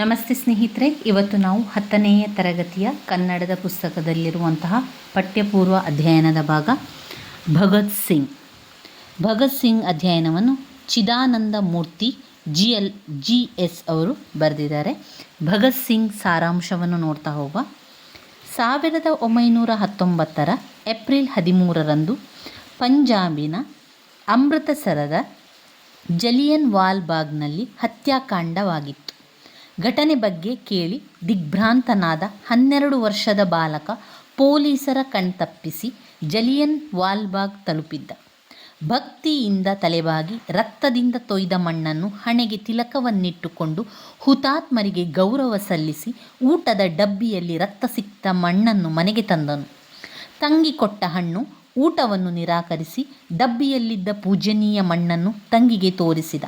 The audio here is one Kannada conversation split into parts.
ನಮಸ್ತೆ ಸ್ನೇಹಿತರೆ, ಇವತ್ತು ನಾವು ಹತ್ತನೆಯ ತರಗತಿಯ ಕನ್ನಡದ ಪುಸ್ತಕದಲ್ಲಿರುವಂತಹ ಪಠ್ಯಪೂರ್ವ ಅಧ್ಯಯನದ ಭಾಗ ಭಗತ್ ಸಿಂಗ್. ಭಗತ್ ಸಿಂಗ್ ಅಧ್ಯಯನವನ್ನು Chidananda Murthy G L, G S ಅವರು ಬರೆದಿದ್ದಾರೆ. ಭಗತ್ ಸಿಂಗ್ ಸಾರಾಂಶವನ್ನು ನೋಡ್ತಾ ಹೋಗುವ. ಸಾವಿರದ ಒಂಬೈನೂರ ಹತ್ತೊಂಬತ್ತರ ಏಪ್ರಿಲ್ ಹದಿಮೂರರಂದು ಪಂಜಾಬಿನ ಅಮೃತಸರದ ಜಲಿಯನ್ ವಾಲ್ ಬಾಗ್ನಲ್ಲಿ ಹತ್ಯಾಕಾಂಡವಾಗಿತ್ತು. ಘಟನೆ ಬಗ್ಗೆ ಕೇಳಿ ದಿಗ್ಭ್ರಾಂತನಾದ ಹನ್ನೆರಡು ವರ್ಷದ ಬಾಲಕ ಪೊಲೀಸರ ಕಣ್ತಪ್ಪಿಸಿ ಜಲಿಯನ್ ವಾಲ್ಬಾಗ್ ತಲುಪಿದ್ದ. ಭಕ್ತಿಯಿಂದ ತಲೆಬಾಗಿ ರಕ್ತದಿಂದ ತೊಯ್ದ ಮಣ್ಣನ್ನು ಹಣೆಗೆ ತಿಲಕವನ್ನಿಟ್ಟುಕೊಂಡು ಹುತಾತ್ಮರಿಗೆ ಗೌರವ ಸಲ್ಲಿಸಿ ಊಟದ ಡಬ್ಬಿಯಲ್ಲಿ ರಕ್ತ ಸಿಕ್ತ ಮಣ್ಣನ್ನು ಮನೆಗೆ ತಂದನು. ತಂಗಿ ಕೊಟ್ಟ ಹಣ್ಣು ಊಟವನ್ನು ನಿರಾಕರಿಸಿ ಡಬ್ಬಿಯಲ್ಲಿದ್ದ ಪೂಜನೀಯ ಮಣ್ಣನ್ನು ತಂಗಿಗೆ ತೋರಿಸಿದ.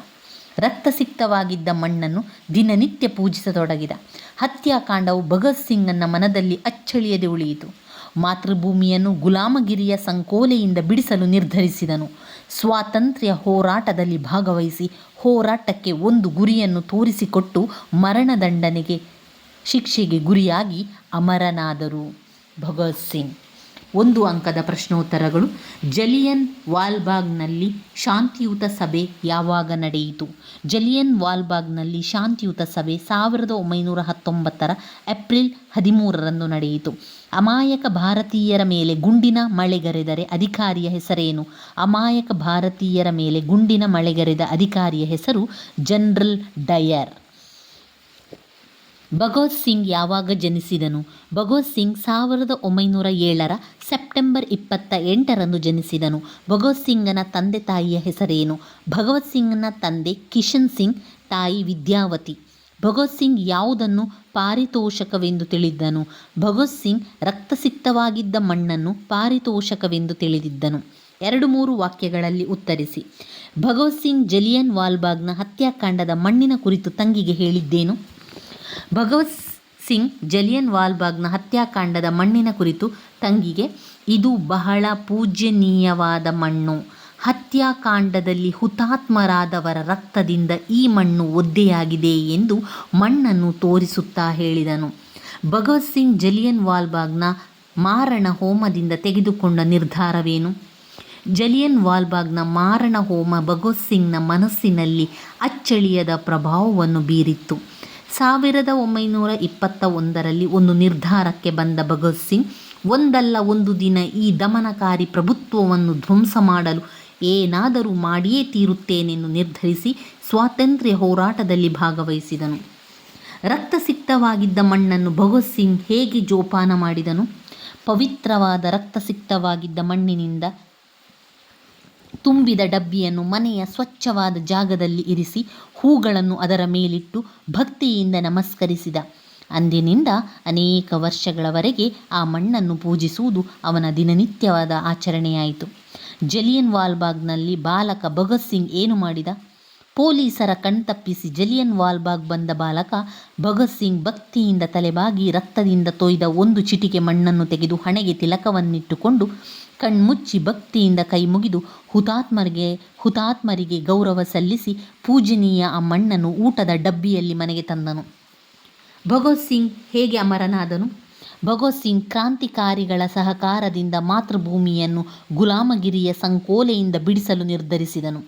ರಕ್ತಸಿಕ್ತವಾಗಿದ್ದ ಮಣ್ಣನ್ನು ದಿನನಿತ್ಯ ಪೂಜಿಸತೊಡಗಿದ. ಹತ್ಯಾಕಾಂಡವು ಭಗತ್ ಸಿಂಗ್ನ ಮನದಲ್ಲಿ ಅಚ್ಚಳಿಯದೆ ಉಳಿಯಿತು. ಮಾತೃಭೂಮಿಯನ್ನು ಗುಲಾಮಗಿರಿಯ ಸಂಕೋಲೆಯಿಂದ ಬಿಡಿಸಲು ನಿರ್ಧರಿಸಿದನು. ಸ್ವಾತಂತ್ರ್ಯ ಹೋರಾಟದಲ್ಲಿ ಭಾಗವಹಿಸಿ ಹೋರಾಟಕ್ಕೆ ಒಂದು ಗುರಿಯನ್ನು ತೋರಿಸಿಕೊಟ್ಟು ಮರಣದಂಡನೆಗೆ ಶಿಕ್ಷೆಗೆ ಗುರಿಯಾಗಿ ಅಮರನಾದರು ಭಗತ್ ಸಿಂಗ್. ಒಂದು ಅಂಕದ ಪ್ರಶ್ನೋತ್ತರಗಳು. ಜಲಿಯನ್ ವಾಲ್ಬಾಗ್ನಲ್ಲಿ ಶಾಂತಿಯುತ ಸಭೆ ಯಾವಾಗ ನಡೆಯಿತು? ಜಲಿಯನ್ ವಾಲ್ಬಾಗ್ನಲ್ಲಿ ಶಾಂತಿಯುತ ಸಭೆ ಸಾವಿರದ ಒಂಬೈನೂರ ಹತ್ತೊಂಬತ್ತರ ಏಪ್ರಿಲ್ ಹದಿಮೂರರಂದು ನಡೆಯಿತು. ಅಮಾಯಕ ಭಾರತೀಯರ ಮೇಲೆ ಗುಂಡಿನ ಮಳೆಗರೆದರೆ ಅಧಿಕಾರಿಯ ಹೆಸರೇನು? ಅಮಾಯಕ ಭಾರತೀಯರ ಮೇಲೆ ಗುಂಡಿನ ಮಳೆಗರೆದ ಅಧಿಕಾರಿಯ ಹೆಸರು ಜನರಲ್ ಡಯರ್. ಭಗತ್ ಸಿಂಗ್ ಯಾವಾಗ ಜನಿಸಿದನು? ಭಗತ್ ಸಿಂಗ್ ಸಾವಿರದ ಒಂಬೈನೂರ ಏಳರ ಸೆಪ್ಟೆಂಬರ್ ಇಪ್ಪತ್ತ ಎಂಟರಂದು ಜನಿಸಿದನು. ಭಗತ್ ಸಿಂಗನ ತಂದೆ ತಾಯಿಯ ಹೆಸರೇನು? ಭಗವತ್ ಸಿಂಗ್ನ ತಂದೆ ಕಿಶನ್ ಸಿಂಗ್, ತಾಯಿ ವಿದ್ಯಾವತಿ. ಭಗತ್ ಸಿಂಗ್ ಯಾವುದನ್ನು ಪಾರಿತೋಷಕವೆಂದು ತಿಳಿದನು? ಭಗತ್ ಸಿಂಗ್ ರಕ್ತಸಿಕ್ತವಾಗಿದ್ದ ಮಣ್ಣನ್ನು ಪಾರಿತೋಷಕವೆಂದು ತಿಳಿದಿದ್ದನು. ಎರಡು ಮೂರು ವಾಕ್ಯಗಳಲ್ಲಿ ಉತ್ತರಿಸಿ. ಭಗತ್ ಸಿಂಗ್ ಜಲಿಯನ್ ವಾಲ್ಬಾಗ್ನ ಹತ್ಯಾಕಾಂಡದ ಮಣ್ಣಿನ ಕುರಿತು ತಂಗಿಗೆ ಹೇಳಿದ್ದೇನು? ಭಗವತ್ ಸಿಂಗ್ ಜಲಿಯನ್ ವಾಲ್ಬಾಗ್ನ ಹತ್ಯಾಕಾಂಡದ ಮಣ್ಣಿನ ಕುರಿತು ತಂಗಿಗೆ, ಇದು ಬಹಳ ಪೂಜ್ಯನೀಯವಾದ ಮಣ್ಣು. ಹತ್ಯಾಕಾಂಡದಲ್ಲಿ ಹುತಾತ್ಮರಾದವರ ರಕ್ತದಿಂದ ಈ ಮಣ್ಣು ಒದ್ದೆಯಾಗಿದೆ ಎಂದು ಮಣ್ಣನ್ನು ತೋರಿಸುತ್ತಾ ಹೇಳಿದನು. ಭಗವತ್ ಸಿಂಗ್ ಜಲಿಯನ್ ವಾಲ್ಬಾಗ್ನ ಮಾರಣ ಹೋಮದಿಂದ ತೆಗೆದುಕೊಂಡ ನಿರ್ಧಾರವೇನು? ಜಲಿಯನ್ ವಾಲ್ಬಾಗ್ನ ಮಾರಣ ಹೋಮ ಭಗವತ್ ಸಿಂಗ್ನ ಮನಸ್ಸಿನಲ್ಲಿ ಅಚ್ಚಳಿಯದ ಪ್ರಭಾವವನ್ನು ಬೀರಿತ್ತು. ಸಾವಿರದ ಒಂಬೈನೂರ ಇಪ್ಪತ್ತ ಒಂದರಲ್ಲಿ ಒಂದು ನಿರ್ಧಾರಕ್ಕೆ ಬಂದ ಭಗತ್ ಸಿಂಗ್, ಒಂದಲ್ಲ ಒಂದು ದಿನ ಈ ದಮನಕಾರಿ ಪ್ರಭುತ್ವವನ್ನು ಧ್ವಂಸ ಮಾಡಲು ಏನಾದರೂ ಮಾಡಿಯೇ ತೀರುತ್ತೇನೆಂದು ನಿರ್ಧರಿಸಿ ಸ್ವಾತಂತ್ರ್ಯ ಹೋರಾಟದಲ್ಲಿ ಭಾಗವಹಿಸಿದನು. ರಕ್ತಸಿಕ್ತವಾಗಿದ್ದ ಮಣ್ಣನ್ನು ಭಗತ್ ಸಿಂಗ್ ಹೇಗೆ ಜೋಪಾನ ಮಾಡಿದನು? ಪವಿತ್ರವಾದ ರಕ್ತಸಿಕ್ತವಾಗಿದ್ದ ಮಣ್ಣಿನಿಂದ ತುಂಬಿದ ಡಬ್ಬಿಯನ್ನು ಮನೆಯ ಸ್ವಚ್ಛವಾದ ಜಾಗದಲ್ಲಿ ಇರಿಸಿ ಹೂಗಳನ್ನು ಅದರ ಮೇಲಿಟ್ಟು ಭಕ್ತಿಯಿಂದ ನಮಸ್ಕರಿಸಿದ. ಅಂದಿನಿಂದ ಅನೇಕ ವರ್ಷಗಳವರೆಗೆ ಆ ಮಣ್ಣನ್ನು ಪೂಜಿಸುವುದು ಅವನ ದಿನನಿತ್ಯವಾದ ಆಚರಣೆಯಾಯಿತು. ಜಲಿಯನ್ ವಾಲ್ಬಾಗ್ನಲ್ಲಿ ಬಾಲಕ ಭಗತ್ ಸಿಂಗ್ ಏನು ಮಾಡಿದ? ಪೊಲೀಸರ ಕಣ್ತಪ್ಪಿಸಿ ಜಲಿಯನ್ ವಾಲ್ಬಾಗ್ ಬಂದ ಬಾಲಕ ಭಗತ್ ಸಿಂಗ್ ಭಕ್ತಿಯಿಂದ ತಲೆಬಾಗಿ ರಕ್ತದಿಂದ ತೊಯ್ದ ಒಂದು ಚಿಟಿಕೆ ಮಣ್ಣನ್ನು ತೆಗೆದು ಹಣೆಗೆ ತಿಲಕವನ್ನಿಟ್ಟುಕೊಂಡು ಕಣ್ಮುಚ್ಚಿ ಭಕ್ತಿಯಿಂದ ಕೈ ಮುಗಿದು ಹುತಾತ್ಮರಿಗೆ ಹುತಾತ್ಮರಿಗೆ ಗೌರವ ಸಲ್ಲಿಸಿ ಪೂಜನೀಯ ಆ ಮಣ್ಣನ್ನು ಊಟದ ಡಬ್ಬಿಯಲ್ಲಿ ಮನೆಗೆ ತಂದನು. ಭಗತ್ ಸಿಂಗ್ ಹೇಗೆ ಅಮರನಾದನು? ಭಗತ್ ಸಿಂಗ್ ಕ್ರಾಂತಿಕಾರಿಗಳ ಸಹಕಾರದಿಂದ ಮಾತೃಭೂಮಿಯನ್ನು ಗುಲಾಮಗಿರಿಯ ಸಂಕೋಲೆಯಿಂದ ಬಿಡಿಸಲು ನಿರ್ಧರಿಸಿದನು.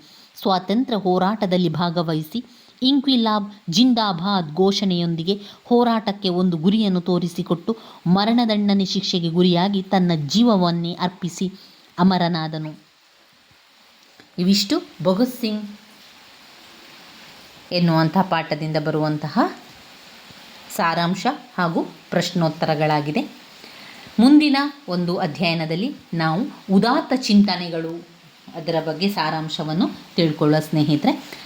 ಸ್ವಾತಂತ್ರ್ಯ ಹೋರಾಟದಲ್ಲಿ ಭಾಗವಹಿಸಿ ಇಂಕ್ವಿಲಾಬ್ ಜಿಂದಾಬಾದ್ ಘೋಷಣೆಯೊಂದಿಗೆ ಹೋರಾಟಕ್ಕೆ ಒಂದು ಗುರಿಯನ್ನು ತೋರಿಸಿಕೊಟ್ಟು ಮರಣದಂಡನೆ ಶಿಕ್ಷೆಗೆ ಗುರಿಯಾಗಿ ತನ್ನ ಜೀವವನ್ನೇ ಅರ್ಪಿಸಿ ಅಮರನಾದನು. ಇವಿಷ್ಟು ಭಗತ್ ಸಿಂಗ್ ಎನ್ನುವಂತಹ ಪಾಠದಿಂದ ಬರುವಂತಹ ಸಾರಾಂಶ ಹಾಗೂ ಪ್ರಶ್ನೋತ್ತರಗಳಾಗಿದೆ. ಮುಂದಿನ ಒಂದು ಅಧ್ಯಯನದಲ್ಲಿ ನಾವು ಉದಾತ್ತ ಚಿಂತನೆಗಳು ಅದರ ಬಗ್ಗೆ ಸಾರಾಂಶವನ್ನು ತಿಳ್ಕೊಳ್ಳೋ ಸ್ನೇಹಿತರೆ